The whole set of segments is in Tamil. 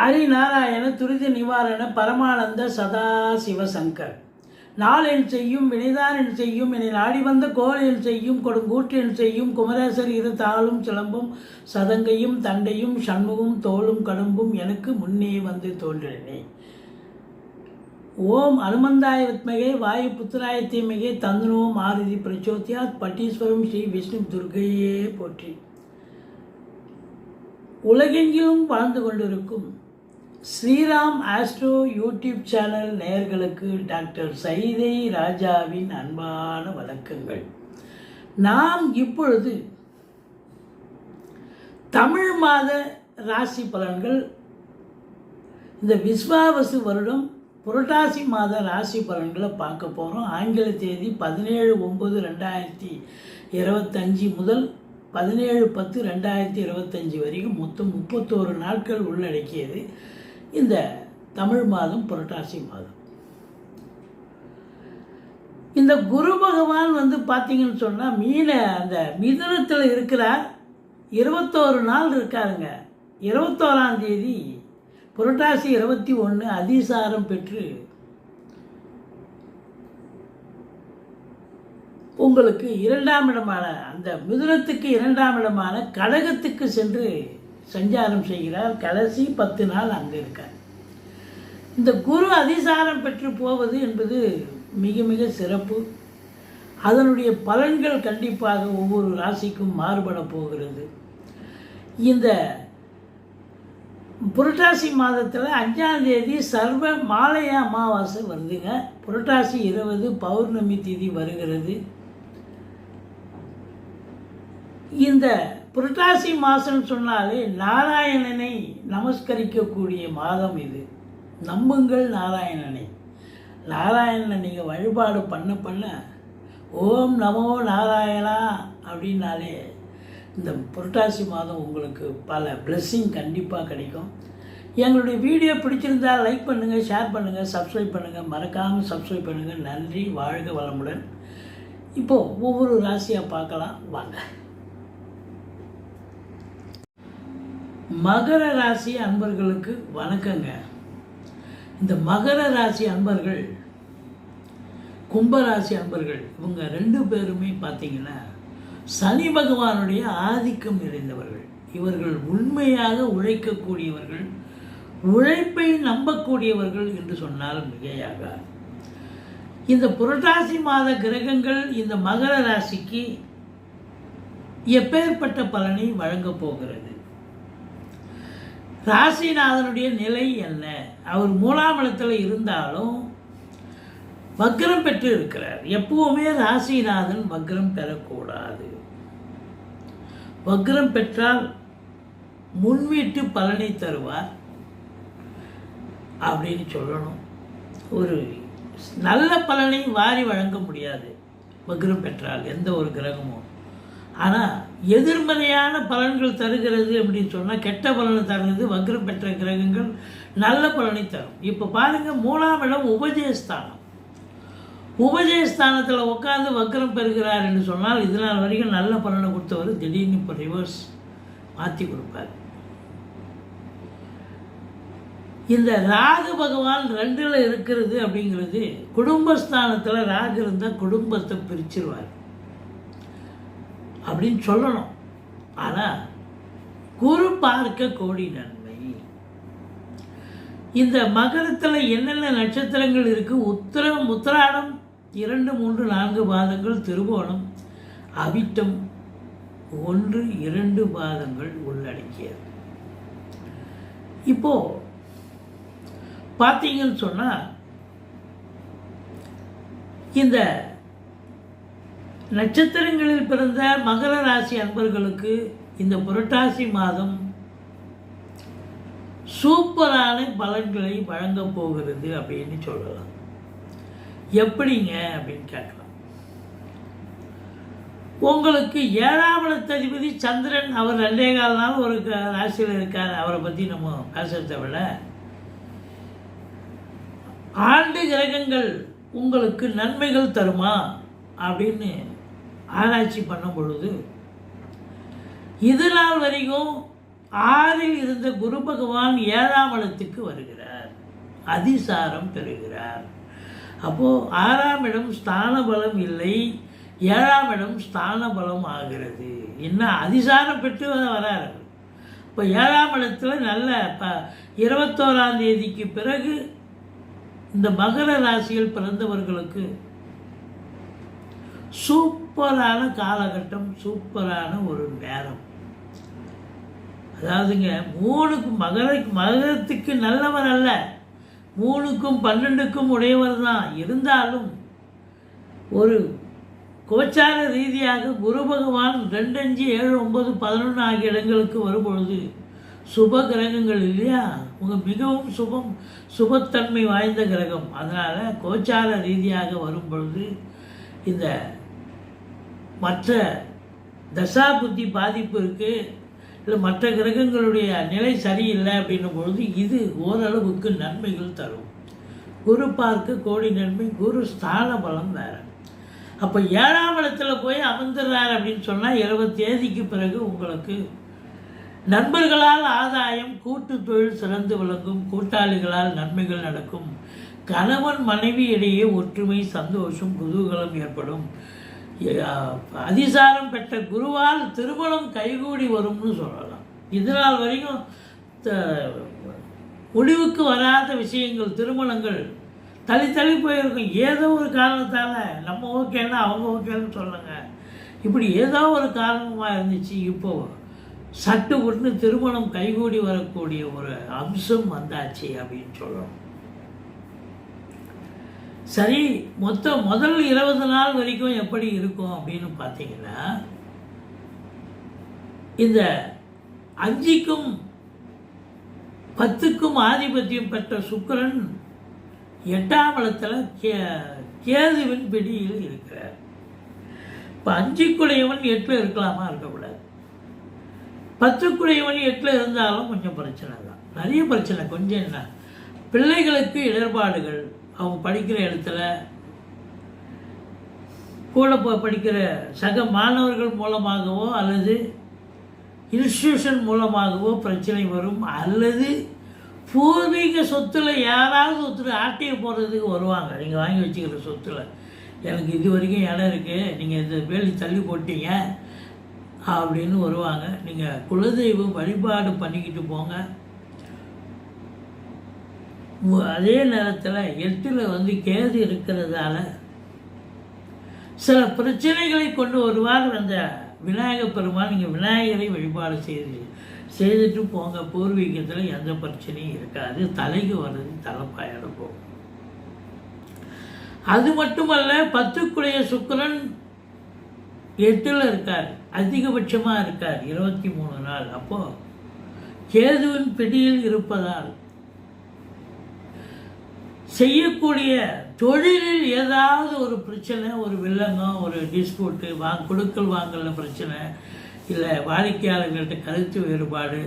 ஹரிநாராயண துரித நிவாரண பரமானந்த சதாசிவ சங்கர். நாளென் செய்யும் வினைதானென் செய்யும் என்னை நாடி வந்த கோலென் செய்யும் கொடுங்கூற்றென் செய்யும் குமரேசர் இரு தாளும் சிலம்பும் சதங்கையும் தண்டையும் சண்முகம் தோளும் கடும்பும் எனக்கு முன்னே வந்து தோன்றினேன் ஓம் அனுமந்தாய வித்மகே வாயு புத்திராய தீமகே தந்தனோ மாருதி பிரச்சோத்தியா பட்டீஸ்வரம் ஸ்ரீ விஷ்ணு துர்கையே போற்றி. உலகெங்கிலும் வாழ்ந்து கொண்டிருக்கும் ஸ்ரீராம் ஆஸ்ட்ரோ யூடியூப் சேனல் நேயர்களுக்கு டாக்டர் சைதை ராஜாவின் அன்பான வணக்கங்கள். நாம் இப்பொழுது தமிழ் மாத ராசி பலன்கள் இந்த விஸ்வாவசு வருடம் புரட்டாசி மாத ராசி பலன்களை பார்க்க போகிறோம் ஆங்கில தேதி பதினேழு ஒம்பது ரெண்டாயிரத்தி இருபத்தஞ்சி முதல் பதினேழு பத்து ரெண்டாயிரத்தி இருபத்தஞ்சி வரைக்கும் மொத்தம் முப்பத்தோரு நாட்கள் உள்ளடக்கியது. இந்த தமிழ் மாதம் புரட்டாசி மாதம். இந்த குரு பகவான் வந்து பார்த்தீங்கன்னு சொன்னால் மீன அந்த மிதனத்தில் இருக்கிறார் இருபத்தோரு நாள் இருக்காருங்க. இருபத்தோராம் தேதி புரட்டாசி இருபத்தி ஒன்று அதிசாரம் பெற்று உங்களுக்கு இரண்டாம் இடமான அந்த மிதுனத்துக்கு இரண்டாம் இடமான கடகத்துக்கு சென்று சஞ்சாரம் செய்கிறார். கடைசி பத்து நாள் அங்கே இருக்கார். இந்த குரு அதிசாரம் பெற்று போவது என்பது மிக மிக சிறப்பு. அதனுடைய பலன்கள் கண்டிப்பாக ஒவ்வொரு ராசிக்கும் மாறுபட போகிறது. இந்த புரட்டாசி மாதத்தில் அஞ்சாம் தேதி சர்வ மாலைய அமாவாசை வருதுங்க. புரட்டாசி இருபது பௌர்ணமி திதி வருகிறது. இந்த புரட்டாசி மாதம் சொன்னாலே நாராயணனை நமஸ்கரிக்கக்கூடிய மாதம் இது. நம்புங்கள் நாராயணனை. நாராயணனை நீங்கள் வழிபாடு பண்ண பண்ண ஓம் நமோ நாராயணா அப்படின்னாலே இந்த புரட்டாசி மாதம் உங்களுக்கு பல பிளெஸ்ஸிங் கண்டிப்பாக கிடைக்கும். எங்களுடைய வீடியோ பிடிச்சிருந்தா லைக் பண்ணுங்கள் ஷேர் பண்ணுங்கள் சப்ஸ்கிரைப் பண்ணுங்கள் மறக்காமல் சப்ஸ்கிரைப் பண்ணுங்கள் நன்றி வாழ்க வளமுடன். இப்போது ஒவ்வொரு ராசியாக பார்க்கலாம். வாங்க. மகர ராசி அன்பர்களுக்கு வணக்கங்க. இந்த மகர ராசி அன்பர்கள் கும்பராசி அன்பர்கள் இவங்க ரெண்டு பேருமே பார்த்தீங்கன்னா சனி பகவானுடைய ஆதிக்கம் நிறைந்தவர்கள். இவர்கள் உண்மையாக உழைக்கக்கூடியவர்கள் உழைப்பை நம்பக்கூடியவர்கள் என்று சொன்னால் மிகையாக இந்த புரட்டாசி மாத கிரகங்கள் இந்த மகர ராசிக்கு எப்பேற்பட்ட பலனை வழங்கப் போகிறது? ராசிநாதனுடைய நிலை என்ன? அவர் மூலாம் இடத்துல இருந்தாலும் வக்ரம் பெற்று இருக்கிறார் எப்பவுமே ராசிநாதன் வக்ரம் பெறக்கூடாது. வக்ரம் பெற்றால் முன்வீட்டு பலனை தருவார் அப்படின்னு சொல்லணும். ஒரு நல்ல பலனை வாரி வழங்க முடியாது. வக்ரம் பெற்றால் எந்த ஒரு கிரகமும். ஆனால் எதிர்மறையான பலன்கள் தருகிறது அப்படின்னு சொன்னால் கெட்ட பலனை தருகிறது வக்ரம் பெற்ற கிரகங்கள் நல்ல பலனை தரும். இப்போ பாருங்கள் மூணாம் இடம் உபஜயஸ்தானம். உபஜயஸ்தானத்தில் உட்காந்து வக்ரம் பெறுகிறார் என்று சொன்னால் இதனால் வரைக்கும் நல்ல பலனை கொடுத்தவர் திடீர்னு இப்போ ரிவர்ஸ் மாற்றி கொடுப்பார். இந்த ராகு பகவான் ரெண்டில் இருக்கிறது அப்படிங்கிறது குடும்பஸ்தானத்தில் ராகு இருந்தால் குடும்பத்தை பிரிச்சிருவார். அப்படின்னு சொல்லணும். ஆனால் குரு பார்க்க கோடி நன்மை. இந்த மகரத்தில் என்னென்ன நட்சத்திரங்கள் இருக்குது உத்திரம் உத்திராடம் இரண்டு மூன்று நான்கு பாதங்கள் திருவோணம் அவிட்டம் ஒன்று இரண்டு பாதங்கள் உள்ளடக்கியது. இப்போ பார்த்தீங்கன்னு சொன்னால் இந்த நட்சத்திரங்களில் பிறந்த மகர ராசி அன்பர்களுக்கு இந்த புரட்டாசி மாதம் சூப்பரான பலன்களை வழங்கப் போகிறது அப்படின்னு சொல்லலாம். எப்படிங்க அப்படின்னு கேட்கலாம். உங்களுக்கு ஏழாம் இடத்ததிபதி சந்திரன் அவர் ரெண்டே கால் நாள் ஒரு க- ராசியில் இருக்கார். அவரை பற்றி நம்ம பேசுறதை விட ஆண்டு கிரகங்கள் உங்களுக்கு நன்மைகள் தருமா? அப்படின்னு ஆராய்ச்சி பண்ணும் பொழுது இது நாள் வரைக்கும் ஆறில் இருந்த குரு பகவான் ஏழாம் இடத்துக்கு வருகிறார். அதிசாரம் பெறுகிறார். அப்போது ஆறாம் இடம் ஸ்தான பலம் இல்லை ஏழாம் இடம் ஸ்தான பலம் ஆகிறது. என்ன? அதிசாரம் பெற்று வராரு. இப்போ ஏழாம் இடத்துல நல்ல ப இருபத்தோராம் தேதிக்கு பிறகு இந்த மகர ராசியில் பிறந்தவர்களுக்கு சூப்பரான காலகட்டம் சூப்பரான ஒரு நேரம். அதாவதுங்க மூணுக்கு மகர மகரத்துக்கு நல்லவர் அல்ல. மூணுக்கும் பன்னெண்டுக்கும் உடையவர் தான். இருந்தாலும் ஒரு கோச்சார ரீதியாக குரு பகவான் ரெண்டு அஞ்சு ஏழு ஒன்பது பதினொன்று ஆகிய இடங்களுக்கு வரும்பொழுது சுப கிரகங்கள் இல்லையா? உங்கள் மிகவும் சுபம் சுபத்தன்மை வாய்ந்த கிரகம். அதனால் கோச்சார ரீதியாக வரும் பொழுது இந்த மற்ற தசா புத்தி பாதிப்பு இருக்குது இல்லை மற்ற கிரகங்களுடைய நிலை சரியில்லை அப்படின்னும் பொழுது இது ஓரளவுக்கு நன்மைகள் தரும். குரு பார்க்க கோடி நன்மை குரு ஸ்தான பலம் வேறு. அப்போ ஏழாம் இடத்துல போய் அமர்ந்துடுறார் அப்படின்னு சொன்னால் இருபது தேதிக்கு பிறகு உங்களுக்கு நண்பர்களால் ஆதாயம் கூட்டு தொழில் சிறந்து விளங்கும் கூட்டாளிகளால் நன்மைகள் நடக்கும். கணவன் மனைவி இடையே ஒற்றுமை சந்தோஷம் குதூகலம் ஏற்படும். அதிசாரம் பெற்ற குருவால் திருமணம் கைகூடி வரும்னு சொல்லலாம். இதனால் வரைக்கும் த- முடிவுக்கு வராத விஷயங்கள் திருமணங்கள் தள்ளி தள்ளி போயிருக்கும். ஏதோ ஒரு காரணத்தால் நம்ம ஓகேன்னா அவங்க ஓகேன்னு சொல்லுங்க. இப்படி ஏதோ ஒரு காரணமாக இருந்துச்சு இப்போ சட்டு ஒன்று திருமணம் கைகூடி வரக்கூடிய ஒரு அம்சம் வந்தாச்சு அப்படின்னு சொல்லணும். சரி மொத்த முதல் இருபது நாள் வரைக்கும் எப்படி இருக்கும் அப்படின்னு பார்த்தீங்கன்னா இந்த அஞ்சுக்கும் பத்துக்கும் ஆதிபத்தியம் பெற்ற சுக்கரன் எட்டாம் இடத்துல கே கேதுவின் பிடியில் இருக்கிறார். இப்போ அஞ்சுக்குடையவன் எட்டில் இருக்கலாமா? இருக்கக்கூடாது. பத்துக்குடையவன் எட்டில் இருந்தாலும் கொஞ்சம் பிரச்சனை தான். நிறைய பிரச்சனை. கொஞ்சம் என்ன? பிள்ளைகளுக்கு இடர்பாடுகள். அவங்க படிக்கிற இடத்துல கூட படிக்கிற சக மாணவர்கள் மூலமாகவோ அல்லது இன்ஸ்டியூஷன் மூலமாகவோ பிரச்சனை வரும் அல்லது பூர்வீக சொத்துல யாராவது ஒருத்தர் ஆட்டையை போடுறதுக்கு வருவாங்க. நீங்கள் வாங்கி வச்சுக்கிற சொத்துல. எனக்கு இது வரைக்கும் இடம் இருக்குது நீங்கள் இந்த வேலி தள்ளி போட்டீங்க அப்படின்னு வருவாங்க. நீங்கள் குலதெய்வம் வழிபாடு பண்ணிக்கிட்டு போங்க. அதே நேரத்தில் எட்டில் வந்து கேது இருக்கிறதால சில பிரச்சனைகளை கொண்டு வருவார் அந்த விநாயகப் பெருமாள். நீங்கள் விநாயகரை வழிபாடு செய்து செய்துட்டு போங்க. பூர்வீகத்தில் எந்த பிரச்சனையும் இருக்காது. தலைக்கு வர்றது தலைப்பாயோட போகும். அது மட்டுமல்ல பத்துக்குடைய சுக்கரன் எட்டில் இருக்கார். அதிகபட்சமாக இருக்கார். இருபத்தி மூணு நாள். அப்போது கேதுவின் பிடியில் இருப்பதால் செய்யக்கூடிய தொழிலில் ஏதாவது ஒரு பிரச்சனை ஒரு வில்லங்கம் ஒரு டிஸ்பியூட்டு வாங்க கொடுக்கல் வாங்கல பிரச்சனை இல்லை வாடிக்கையாளர்கள்ட்ட கருத்து வேறுபாடு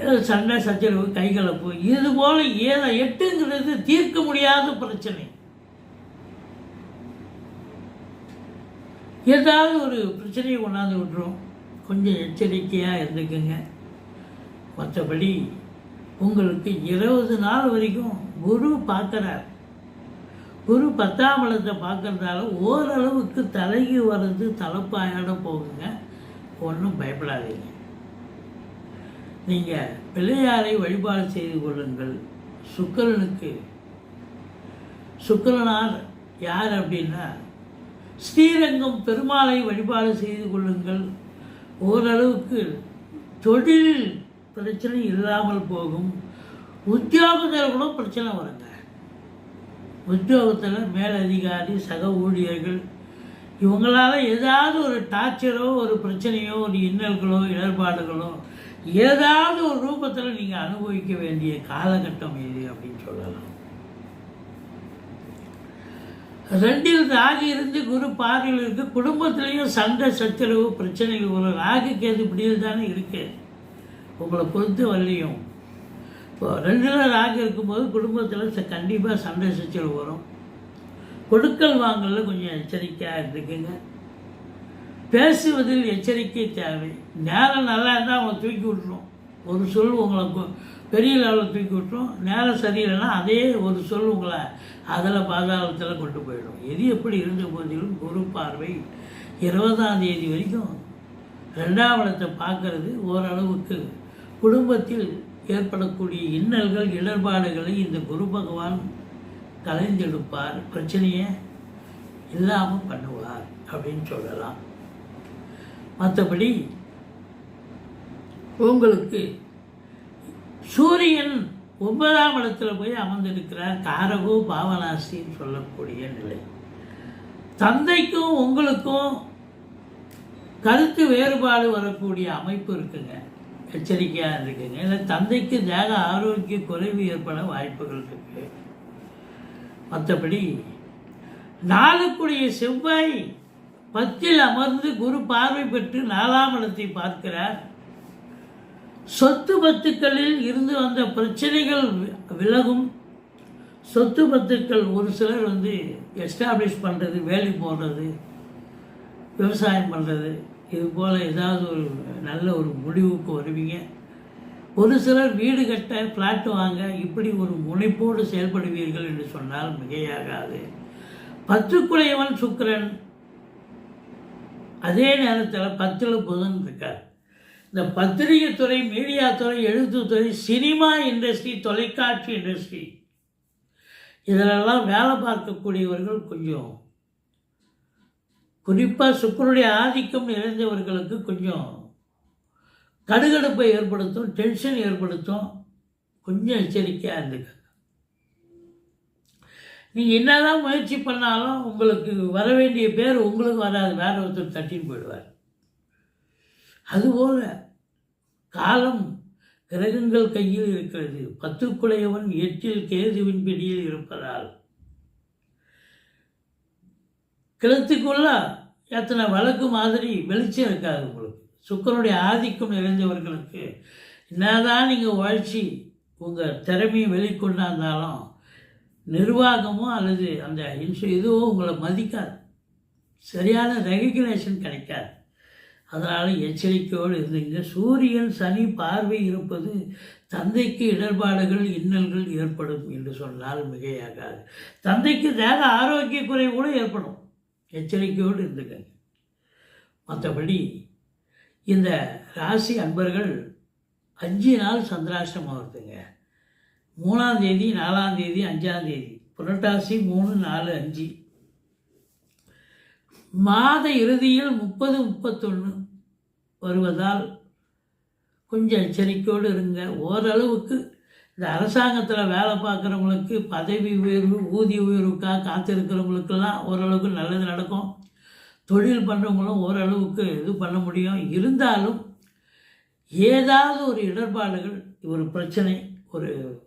ஏதோ சண்டை சச்சரவு கைகலப்பு இது போல ஏதோ எட்டுங்கிறது தீர்க்க முடியாத பிரச்சனை. ஏதாவது ஒரு பிரச்சனையை கொண்டாந்து விட்டுரும். கொஞ்சம் எச்சரிக்கையாக இருந்துக்குங்க. மற்றபடி உங்களுக்கு இருபது நாள் வரைக்கும் குரு பார்க்குறார். குரு பத்தாம் இடத்தை பார்க்குறதால ஓரளவுக்கு தலைக்கு வர்றது தலைப்பாயோட போகுங்க. ஒன்றும் பயப்படாதீங்க. நீங்கள் பிள்ளையாரை வழிபாடு செய்து கொள்ளுங்கள். சுக்கிரனுக்கு சுக்கரனார் யார் அப்படின்னா ஸ்ரீரங்கம் பெருமாளை வழிபாடு செய்து கொள்ளுங்கள். ஓரளவுக்கு தொழில் பிரச்சனை இல்லாமல் போகும். உத்தியோகத்தில் கூட பிரச்சனை வருங்க. உத்தியோகத்தில் மேலதிகாரி சக ஊழியர்கள் இவங்களால் ஏதாவது ஒரு டார்ச்சரோ ஒரு பிரச்சனையோ ஒரு இன்னல்களோ இடர்பாடுகளோ ஏதாவது ஒரு ரூபத்தில் நீங்கள் அனுபவிக்க வேண்டிய காலகட்டம் இது அப்படின்னு சொல்லலாம். ரெண்டில் ராகு இருந்து குரு பார்வையில் இருக்குது குடும்பத்திலையும் சண்டை சச்சரவு பிரச்சனைகள் ஒரு ராகு கேது இப்படியில் தானே இருக்குது உங்களை பொறுத்த வரலையும். இப்போ ரெகுலர் ராகு இருக்கும்போது குடும்பத்தில் ச கண்டிப்பாக சண்டை சச்சல் வரும். கொடுக்கல் வாங்கல கொஞ்சம் எச்சரிக்கையாக இருந்துக்குங்க. பேசுவதில் எச்சரிக்கை தேவை. நேரம் நல்லா இருந்தால் அவங்க தூக்கி விட்டுரும். ஒரு சொல் உங்களை பெரிய லெவலில் தூக்கி விட்டுரும். நேரம் சரியில்லைன்னா அதே ஒரு சொல் உங்களை அதில் பாதாளத்தில் கொண்டு போயிடும். எது எப்படி இருந்த போதிலும் குரு பார்வை இருபதாம் தேதி வரைக்கும் ரெண்டாம் இடத்தை பார்க்கறது ஓரளவுக்கு குடும்பத்தில் ஏற்படக்கூடிய இன்னல்கள் இடர்பாடுகளை இந்த குரு பகவான் கலைந்தெடுப்பார் பிரச்சனையை இல்லாமல் பண்ணுவார் அப்படின்னு சொல்லலாம். மற்றபடி உங்களுக்கு சூரியன் ஒன்பதாம் இடத்துல போய் அமர்ந்திருக்கிறார். காரகோ பாவனாசின்னு சொல்லக்கூடிய நிலை. தந்தைக்கும் உங்களுக்கும் கருத்து வேறுபாடு வரக்கூடிய அமைப்பு இருக்குங்க. எச்சரிக்கையாக இருக்குங்க இல்லை தந்தைக்கு தேக ஆரோக்கிய குறைவு ஏற்பட வாய்ப்புகள் இருக்கு. மற்றபடி நாளுக்குரிய செவ்வாய் பத்தில் அமர்ந்து குரு பார்வை பெற்று நாலாம் இடத்தை பார்க்கிறார். சொத்து பத்துக்களில் இருந்து வந்த பிரச்சனைகள் விலகும். சொத்து பத்துக்கள் ஒரு சிலர் வந்து எஸ்டாப்ளிஷ் பண்ணுறது வேலை போடுறது விவசாயம் பண்ணுறது இது போல் ஏதாவது ஒரு நல்ல ஒரு முடிவுக்கு வருவீங்க. ஒரு சிலர் வீடு கட்ட ஃப்ளாட் வாங்க இப்படி ஒரு முனைப்போடு செயல்படுவீர்கள் என்று சொன்னால் மிகையாகாது. பத்துக்குடையவன் சுக்கரன். அதே நேரத்தில் பத்தில் புதன் இருக்கார். இந்த பத்திரிகை துறை மீடியா துறை எழுத்துத்துறை சினிமா இண்டஸ்ட்ரி தொலைக்காட்சி இண்டஸ்ட்ரி இதிலெல்லாம் வேலை பார்க்கக்கூடியவர்கள் கொஞ்சம் குறிப்பாக சுக்கரனுடைய ஆதிக்கம் நிறைந்தவர்களுக்கு கொஞ்சம் கடுகடுப்பை ஏற்படுத்தும் டென்ஷன் ஏற்படுத்தும். கொஞ்சம் எச்சரிக்கையாக இருந்துக்க நீங்கள் என்னதான் முயற்சி பண்ணாலும் உங்களுக்கு வர வேண்டிய பேர் உங்களுக்கு வராது. வேற ஒருத்தர் தட்டின்னு போயிடுவார். அதுபோல் காலம் கிரகங்கள் கையில் இருக்கிறது. பத்துக்குடையவன் எட்டில் கேதுவின் பிடியில் இருப்பதால் கிழத்துக்குள்ள எத்தனை வழக்கு மாதிரி வெளிச்சம் இருக்காது உங்களுக்கு. சுக்கரனுடைய ஆதிக்கம் நிறைந்தவர்களுக்கு என்னதான் நீங்கள் உழைச்சி உங்கள் திறமையை வெளிக்கொண்டாந்தாலும் நிர்வாகமோ அல்லது அந்த இன்சு இதுவோ உங்களை மதிக்காது. சரியான ரெகக்னேஷன் கிடைக்காது. அதனால் எச்சரிக்கையோடு இருந்தீங்க. சூரியன் சனி பார்வை இருப்பது தந்தைக்கு இடர்பாடுகள் இன்னல்கள் ஏற்படும் என்று சொன்னால் மிகையாகாது. தந்தைக்கு தேக ஆரோக்கிய குறைவு கூட ஏற்படும். எச்சரிக்கையோடு இருந்துக்கங்க மற்றபடி இந்த ராசி அன்பர்கள் அஞ்சு நாள் சந்திராஷ்டம் ஆகுதுங்க மூணாம் தேதி நாலாம் தேதி அஞ்சாம் தேதி. புரட்டாசி மூணு நாலு அஞ்சு. மாத இறுதியில் முப்பது முப்பத்தொன்று வருவதால் கொஞ்சம் எச்சரிக்கையோடு இருங்க. ஓரளவுக்கு இந்த அரசாங்கத்தில் வேலை பார்க்குறவங்களுக்கு பதவி உயர்வு ஊதிய உயர்வுக்காக காத்திருக்கிறவங்களுக்கெல்லாம் ஓரளவுக்கு நல்லது நடக்கும். தொழில் பண்ணுறவங்களும் ஓரளவுக்கு இது பண்ண முடியும். இருந்தாலும் ஏதாவது ஒரு இடர்பாடுகள் ஒரு பிரச்சனை ஒரு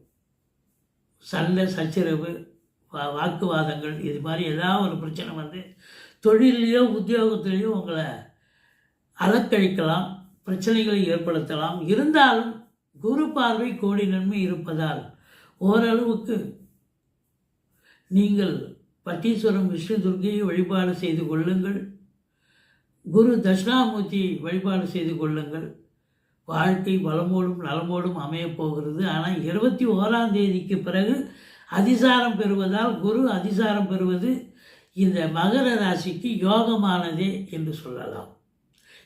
சண்டை சச்சரவு வா- வாக்குவாதங்கள் இது மாதிரி ஏதாவது ஒரு பிரச்சனை வந்து தொழிலையோ உத்தியோகத்திலேயோ உங்களை அலக்கழிக்கலாம் பிரச்சனைகளை ஏற்படுத்தலாம். இருந்தாலும் குரு பார்வை கோடி நன்மை இருப்பதால் ஓரளவுக்கு நீங்கள் பட்டீஸ்வரம் விஷ்ணு துர்க்கையை வழிபாடு செய்து கொள்ளுங்கள். குரு தட்சிணாமூர்த்தி வழிபாடு செய்து கொள்ளுங்கள். வாழ்க்கை வளமோடும் நலமோடும் அமையப் போகிறது. ஆனால் இருபத்தி ஓராம் தேதிக்கு பிறகு அதிசாரம் பெறுவதால் குரு அதிசாரம் பெறுவது இந்த மகர ராசிக்கு யோகமானதே என்று சொல்லலாம்.